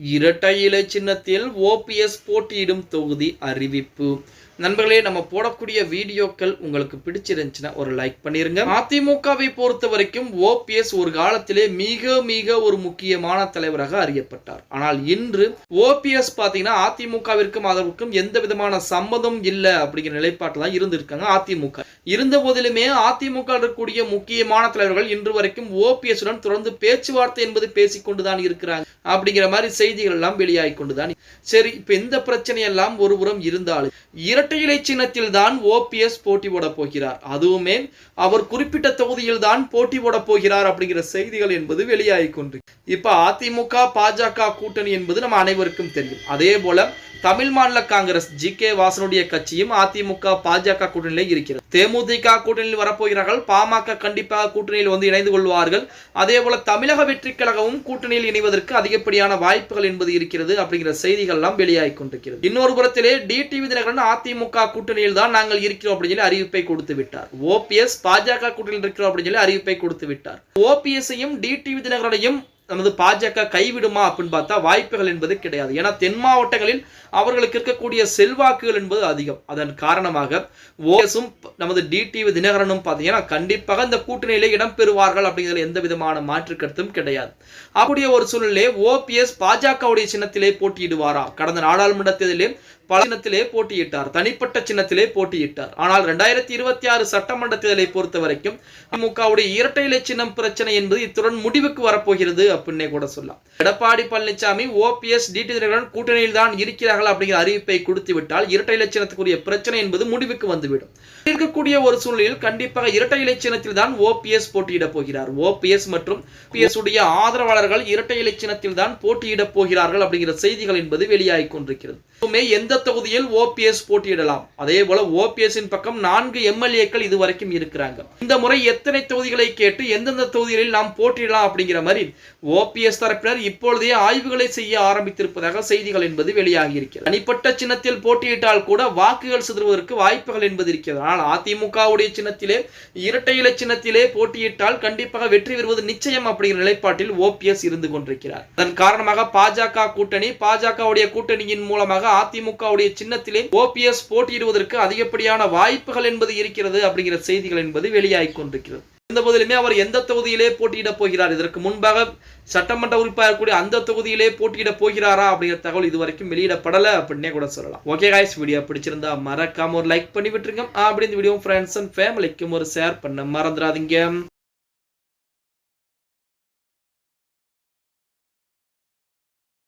இரட்டை இலை சின்னத்தில் ஓபிஎஸ் போட்டியிடும் தொகுதி அறிவிப்பு. நண்பர்களே நம்ம போடக்கூடிய வீடியோக்கள் உங்களுக்கு பிடிச்சிருந்துச்சுன்னா ஒரு லைக் பண்ணிருங்க. அதிமுகவை பொறுத்த வரைக்கும் ஓபிஎஸ் ஒரு காலத்திலே மிக மிக ஒரு முக்கியமான தலைவராக அறியப்பட்டார். ஆனால் இன்று ஓபிஎஸ் பாத்தீங்கன்னா அதிமுகவிற்கும் அதற்கும் எந்த விதமான சம்மதம் இல்லை அப்படிங்கிற நிலைப்பாட்டில் தான் இருந்திருக்காங்க அதிமுக. இருந்த போதிலுமே அதிமுக இருக்கக்கூடிய முக்கியமான தலைவர்கள் இன்று வரைக்கும் ஓபிஎஸ் உடன் தொடர்ந்து பேச்சுவார்த்தை என்பது பேசிக்கொண்டுதான் இருக்கிறாங்க அப்படிங்கிற மாதிரி செய்திகள் எல்லாம் வெளியாகி கொண்டுதான் சரி இப்ப இந்த பிரச்சனை எல்லாம் ஒருபுறம் இருந்தாலும் இரட்டை இலை சின்னத்தில் தான் ஓபிஎஸ் போட்டி போட போகிறார். அதுவுமே அவர் குறிப்பிட்ட தொகுதியில் தான் போட்டி போட போகிறார் அப்படிங்கிற செய்திகள் என்பது வெளியாகி கொண்டு இப்ப அதிமுக பாஜக கூட்டணி என்பது நம்ம அனைவருக்கும் தெரியும். அதே போல தமிழ் மாநில காங்கிரஸ் ஜி கே வாசனுடைய கட்சியும் அதிமுக பாஜக கூட்டணியில இருக்கிறது. தேமுதிக கூட்டணியில் வரப்போகிறார்கள். பாமக கண்டிப்பாக கூட்டணியில் வந்து இணைந்து கொள்வார்கள். அதே போல தமிழக வெற்றி கழகமும் கூட்டணியில் இணைவதற்கு அதிகப்படியான வாய்ப்புகள் என்பது இருக்கிறது அப்படிங்கிற செய்திகள் எல்லாம் வெளியாகி கொண்டிருக்கிறது. இன்னொரு புறத்திலே டிடிவி தினகரன் அதிமுக கூட்டணியில் தான் நாங்கள் இருக்கிறோம் அப்படின்னு சொல்லி அறிவிப்பை கொடுத்து விட்டார். ஓபிஎஸ் பாஜக கூட்டணியில் இருக்கிறோம் அப்படின்னு சொல்லி அறிவிப்பை கொடுத்து விட்டார். ஓபிஎஸ்ஐயும் டிடிவி தினகரனையும் நமது பாஜக கைவிடுமா அப்படின்னு பார்த்தா வாய்ப்புகள் என்பது கிடையாது. ஏன்னா தென் மாவட்டங்களில் அவர்களுக்கு இருக்கக்கூடிய செல்வாக்குகள் என்பது அதிகம். அதன் காரணமாக ஓஎஸும் நமது டிடிவி தினகரனும் பார்த்தீங்கன்னா கண்டிப்பாக இந்த கூட்டணியிலே இடம் பெறுவார்கள் அப்படிங்கிறதுல எந்த விதமான மாற்று கருத்தும் கிடையாது. அப்படியே ஒரு சூழ்நிலை ஓபிஎஸ் பாஜகவுடைய சின்னத்திலே போட்டியிடுவாரா? கடந்த நாடாளுமன்ற தேர்தலில் பல சின்னத்திலே போட்டியிட்டார். தனிப்பட்ட சின்னத்திலே போட்டியிட்டார். ஆனால் இரண்டாயிரத்தி இருபத்தி ஆறு சட்டமன்ற தேர்தலை பொறுத்த வரைக்கும் திமுகவுடைய இரட்டை இலை சின்னம் பிரச்சனை என்பது இத்துடன் முடிவுக்கு வரப்போகிறது அப்படின்னே கூட சொல்லலாம். எடப்பாடி பழனிசாமி ஓபிஎஸ் டிடி தினகரன் கூட்டணியில் தான் இருக்கிறார்கள் அப்படிங்கிற அறிவிப்பை கொடுத்து விட்டால் இரட்டை இலை சின்னத்துக்குரிய பிரச்சனை என்பது முடிவுக்கு வந்துவிடும். இருக்கக்கூடிய ஒரு சூழ்நிலையில் கண்டிப்பாக இரட்டை இலை சின்னத்தில் தான் ஓபிஎஸ் போட்டியிட போகிறார். ஓபிஎஸ் மற்றும் பிஎஸ் உடைய ஆதரவாளர்கள் இரட்டை இலை சின்னத்தில் தான் போட்டியிட போகிறார்கள் அப்படிங்கிற செய்திகள் என்பது வெளியாகி கொண்டிருக்கிறது. எந்த தொகுதியில் ஓபிஎஸ் போட்டியிடலாம். அதே போல ஓபிஎஸ்ஸின் பக்கம் நான்கு எம்எல்ஏக்கள் இது வரைக்கும் இருக்கிறாங்க. இந்த முறை எத்தனை தொகுதிகளை கேட்டு எந்தெந்த தொகுதிகளில் நாம் போட்டியிடலாம் அப்படிங்கிற மாதிரி ஓபிஎஸ் தரப்பினர் இப்பொழுதே ஆய்வுகளை செய்ய ஆரம்பித்திருப்பதாக செய்திகள் என்பது வெளியாகி இருக்கிறது தனிப்பட்ட சின்னத்தில் போட்டியிட்டால் கூட வாக்குகள் சிதறுவதற்கு வாய்ப்புகள் என்பது இருக்கிறது. ஆனால் அதிமுகவுடைய சின்னத்திலே இரட்டை இலை சின்னத்திலே போட்டியிட்டால் கண்டிப்பாக வெற்றி பெறுவது நிச்சயம் அப்படிங்கிற நிலைப்பாட்டில் ஓபிஎஸ் இருந்து கொண்டிருக்கிறார். அதன் காரணமாக பாஜக கூட்டணி பாஜகவுடைய கூட்டணியின் மூலமாக அதிமுக அதிமுகவுடைய சின்னத்திலே ஓபிஎஸ் போட்டியிடுவதற்கு அதிகப்படியான வாய்ப்புகள் என்பது இருக்கிறது அப்படிங்கிற செய்திகள் என்பது வெளியாகி கொண்டிருக்கிறது. இந்த போதிலுமே அவர் எந்த தொகுதியிலே போட்டியிட போகிறார்? இதற்கு முன்பாக சட்டமன்ற உறுப்பினர் கூடிய அந்த தொகுதியிலே போட்டியிட போகிறாரா அப்படிங்கிற தகவல் இதுவரைக்கும் வெளியிடப்படலை அப்படின்னே கூட சொல்லலாம். ஓகே காய்ஸ் வீடியோ பிடிச்சிருந்தா மறக்காம ஒரு லைக் பண்ணி விட்டுருங்க. அப்படி இந்த வீடியோ ஃப்ரெண்ட்ஸ் அண்ட் ஃபேமிலிக்கும் ஒரு ஷேர் பண்ண மறந்துடாதீங்க.